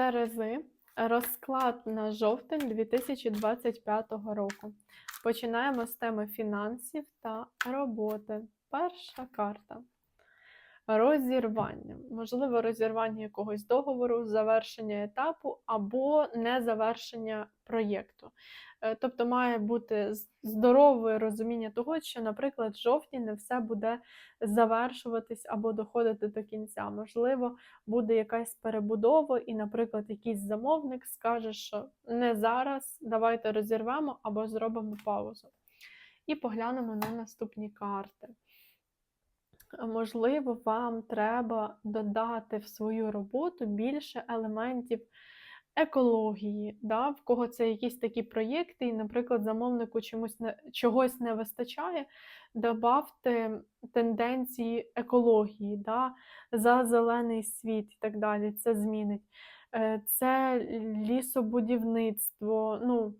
Терези. Розклад на жовтень 2025 року. Починаємо з теми фінансів та роботи. Перша карта. Розірвання. Можливо, розірвання якогось договору, завершення етапу або незавершення проєкту. Е, Тобто має бути здорове розуміння того, що, наприклад, в жовтні не все буде завершуватись або доходити до кінця. Можливо, буде якась перебудова, і, наприклад, якийсь замовник скаже, що не зараз, давайте розірвемо або зробимо паузу. І поглянемо на наступні карти. Можливо, вам треба додати в свою роботу більше елементів екології, да? в кого це якісь такі проєкти, і, наприклад, замовнику чомусь не, чогось не вистачає, добавте тенденції екології, да? за зелений світ і так далі. Це змінить. Е, Це лісобудівництво, ну,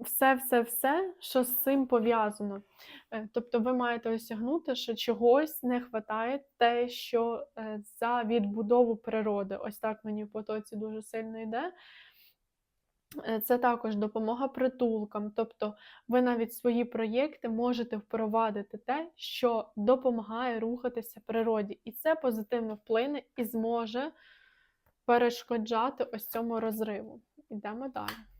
все-все-все, що з цим пов'язано. Е, Тобто ви маєте осягнути, що чогось не вистачає те, що е, за відбудову природи. Ось так мені в потоці дуже сильно йде. Е, Це також допомога притулкам. Тобто ви навіть свої проєкти можете впровадити те, що допомагає рухатися природі. І це позитивно вплине і зможе перешкоджати ось цьому розриву. Йдемо далі.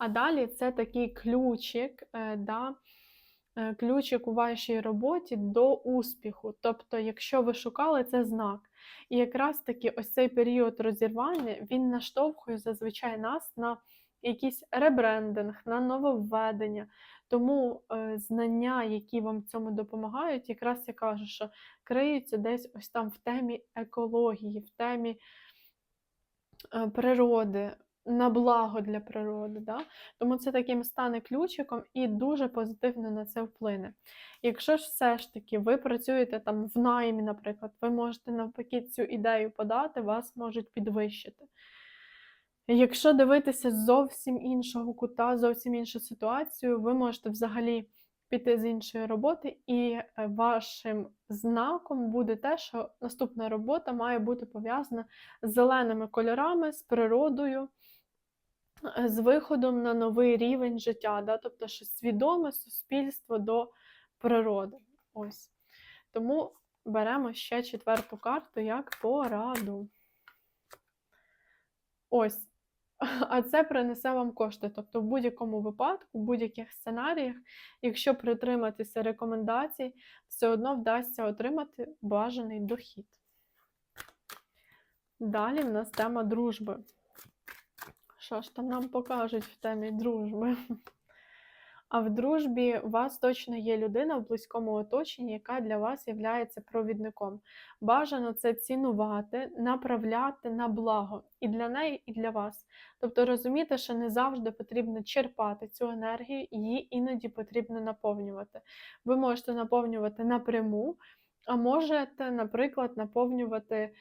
А далі це такий ключик, е, да, е, ключик у вашій роботі до успіху. Тобто, якщо ви шукали, це знак. І якраз таки ось цей період розірвання він наштовхує зазвичай нас на якийсь ребрендинг, на нововведення. Тому е, знання, які вам в цьому допомагають, якраз я кажу, що криються десь ось там в темі екології, в темі природи, на благо для природи. Да? Тому це таким стане ключиком і дуже позитивно на це вплине. Якщо ж все ж таки ви працюєте там в наймі, наприклад, ви можете навпаки цю ідею подати, вас можуть підвищити. Якщо дивитися зовсім іншого кута, зовсім іншу ситуацію, ви можете взагалі піти з іншої роботи, і е, вашим знаком буде те, що наступна робота має бути пов'язана з зеленими кольорами, з природою, з виходом на новий рівень життя, да? тобто що свідоме суспільство до природи. Ось. Тому беремо ще четверту карту як пораду. Ось. А це принесе вам кошти. Тобто, в будь-якому випадку, в будь-яких сценаріях, якщо притриматися рекомендацій, все одно вдасться отримати бажаний дохід. Далі в нас тема дружби. Що ж там нам покажуть в темі дружби? А в дружбі у вас точно є людина в близькому оточенні, яка для вас є провідником. Бажано це цінувати, направляти на благо і для неї, і для вас. Тобто розуміти, що не завжди потрібно черпати цю енергію, її іноді потрібно наповнювати. Ви можете наповнювати напряму, а можете, наприклад, наповнювати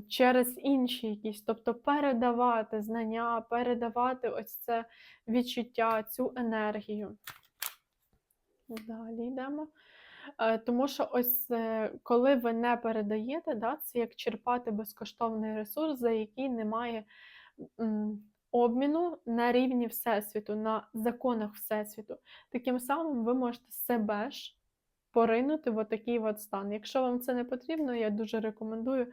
через інші якісь, тобто передавати знання, передавати ось це відчуття, цю енергію. Далі йдемо. Е, Тому що ось е, коли ви не передаєте, да, це як черпати безкоштовний ресурс, за який немає обміну на рівні Всесвіту, на законах Всесвіту. Таким самим ви можете себе ж поринути в отакий от стан. Якщо вам це не потрібно, я дуже рекомендую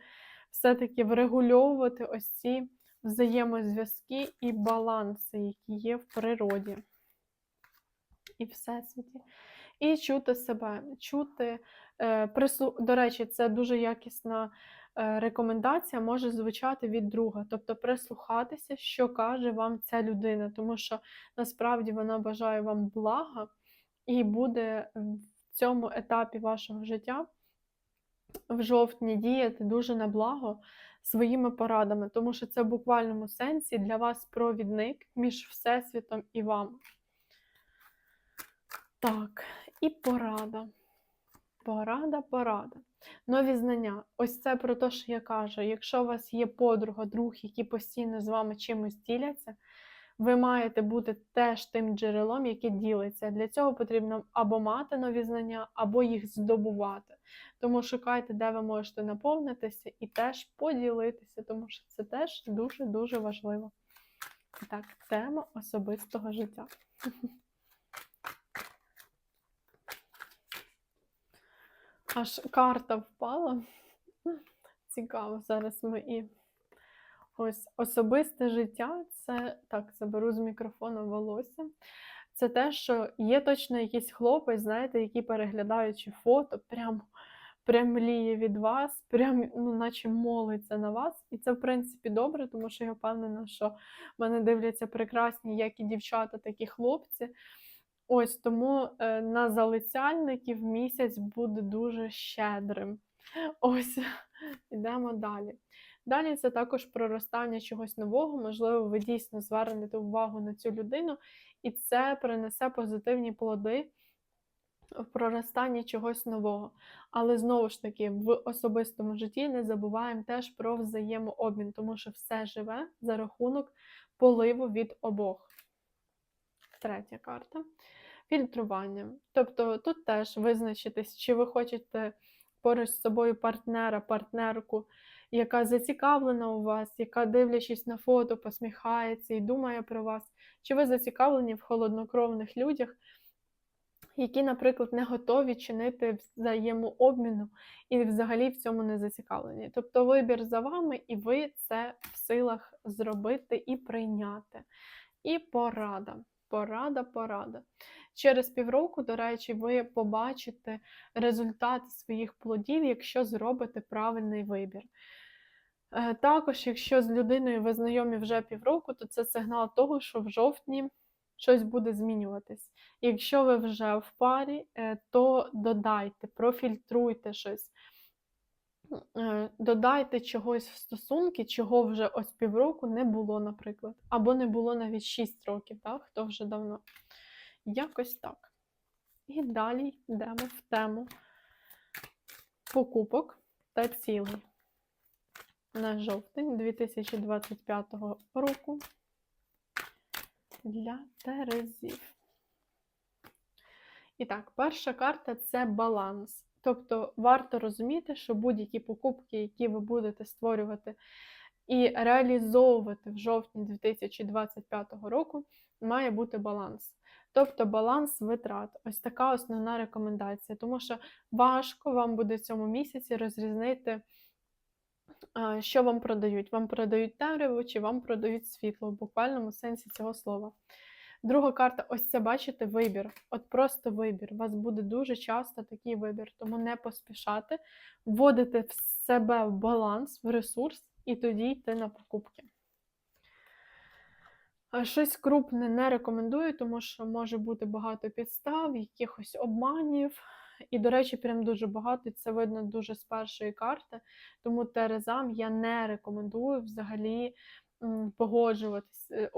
все-таки врегульовувати ось ці взаємозв'язки і баланси, які є в природі і всесвіті. І чути себе, чути, е, прислу... до речі, це дуже якісна е, рекомендація може звучати від друга, тобто прислухатися, що каже вам ця людина, тому що насправді вона бажає вам блага і буде в цьому етапі вашого життя в жовтні діяти дуже на благо своїми порадами, тому що це в буквальному сенсі для вас провідник між Всесвітом і вами. Так, і порада. Порада, порада. Нові знання. Ось це про те, що я кажу. Якщо у вас є подруга, друг, які постійно з вами чимось діляться, ви маєте бути теж тим джерелом, яке ділиться. Для цього потрібно або мати нові знання, або їх здобувати. Тому шукайте, де ви можете наповнитися, і теж поділитися, тому що це теж дуже-дуже важливо. Так, тема особистого життя. Аж карта впала. Цікаво, зараз ми і ось особисте життя це так, заберу з мікрофона волосся. Це те, що є точно якийсь хлопець, знаєте, який, переглядаючи фото, прям, прям мліє від вас, прям, ну, наче молиться на вас. І це, в принципі, добре, тому що я впевнена, що мене дивляться прекрасні як і дівчата, так і хлопці. Ось тому е, на залицяльників місяць буде дуже щедрим. Ось, ідемо далі. Далі це також проростання чогось нового, можливо, ви дійсно звернете увагу на цю людину, і це принесе позитивні плоди в проростанні чогось нового. Але знову ж таки, в особистому житті не забуваємо теж про взаємообмін, тому що все живе за рахунок поливу від обох. Третя карта. Фільтрування. Тобто тут теж визначитись, чи ви хочете поруч з собою партнера, партнерку, яка зацікавлена у вас, яка, дивлячись на фото, посміхається і думає про вас, чи ви зацікавлені в холоднокровних людях, які, наприклад, не готові чинити взаємообміну і взагалі в цьому не зацікавлені. Тобто вибір за вами, і ви це в силах зробити і прийняти. І порада. Порада, порада. Через півроку, до речі, ви побачите результати своїх плодів, якщо зробите правильний вибір. Е, Також, якщо з людиною ви знайомі вже півроку, то це сигнал того, що в жовтні щось буде змінюватись. Якщо ви вже в парі, е, то додайте, профільтруйте щось. Е, Додайте чогось в стосунки, чого вже ось півроку не було, наприклад. Або не було навіть 6 років, так? хто вже давно. Якось так. І далі йдемо в тему покупок та цілей на жовтень 2025 року для Терезів. І так, перша карта це баланс. Тобто варто розуміти, що будь-які покупки, які ви будете створювати і реалізовувати в жовтні 2025 року, має бути баланс. Тобто баланс витрат. Ось така основна рекомендація, тому що важко вам буде в цьому місяці розрізнити, що вам продають. Вам продають темряву чи вам продають світло в буквальному сенсі цього слова. Друга карта, ось це бачите, вибір. От просто вибір. У вас буде дуже часто такий вибір, тому не поспішати, вводити в себе в баланс, в ресурс, і тоді йти на покупки. Щось крупне не рекомендую, тому що може бути багато підстав, якихось обманів. І, до речі, прям дуже багато, і це видно дуже з першої карти. Тому Терезам я не рекомендую взагалі погоджуватись, е,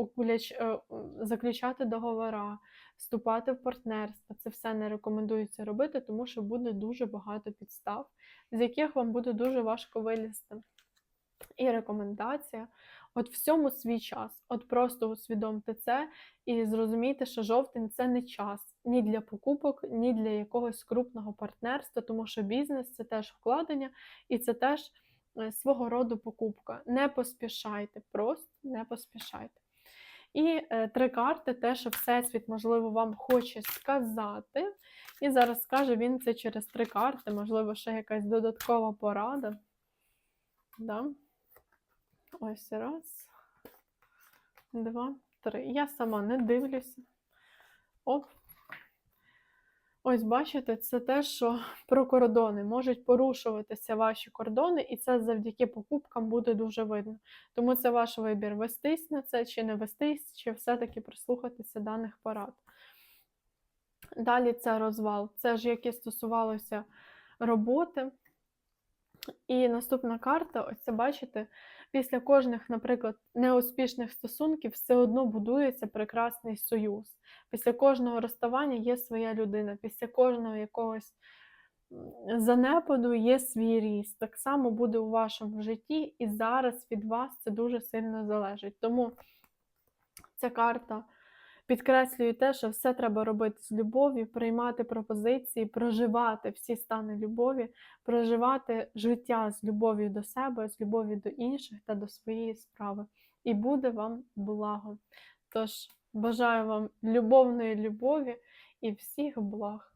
е, заключати договора, вступати в партнерство. Це все не рекомендується робити, тому що буде дуже багато підстав, з яких вам буде дуже важко вилізти. І рекомендація. От всьому свій час. От просто усвідомте це і зрозумійте, що жовтень це не час ні для покупок, ні для якогось крупного партнерства, тому що бізнес це теж вкладення, і це теж е, свого роду покупка. Не поспішайте, просто не поспішайте. І е, три карти, те, що Всесвіт, можливо, вам хоче сказати. І зараз скаже він це через три карти, можливо, ще якась додаткова порада. Да? Ось раз, два, три. Я сама не дивлюся. Оп. Ось, бачите, це те, що про кордони. Можуть порушуватися ваші кордони, і це завдяки покупкам буде дуже видно. Тому це ваш вибір: вестись на це, чи не вестись, чи все-таки прислухатися даних порад. Далі це розвал. Це ж яке стосувалося роботи. І наступна карта, ось це бачите, після кожних, наприклад, неуспішних стосунків все одно будується прекрасний союз. Після кожного розставання є своя людина, після кожного якогось занепаду є свій ріст. Так само буде у вашому житті, і зараз від вас це дуже сильно залежить. Тому ця карта Підкреслюю те, що все треба робити з любов'ю, приймати пропозиції, проживати всі стани любові, проживати життя з любов'ю до себе, з любов'ю до інших та до своєї справи. І буде вам благо. Тож бажаю вам любовної любові і всіх благ.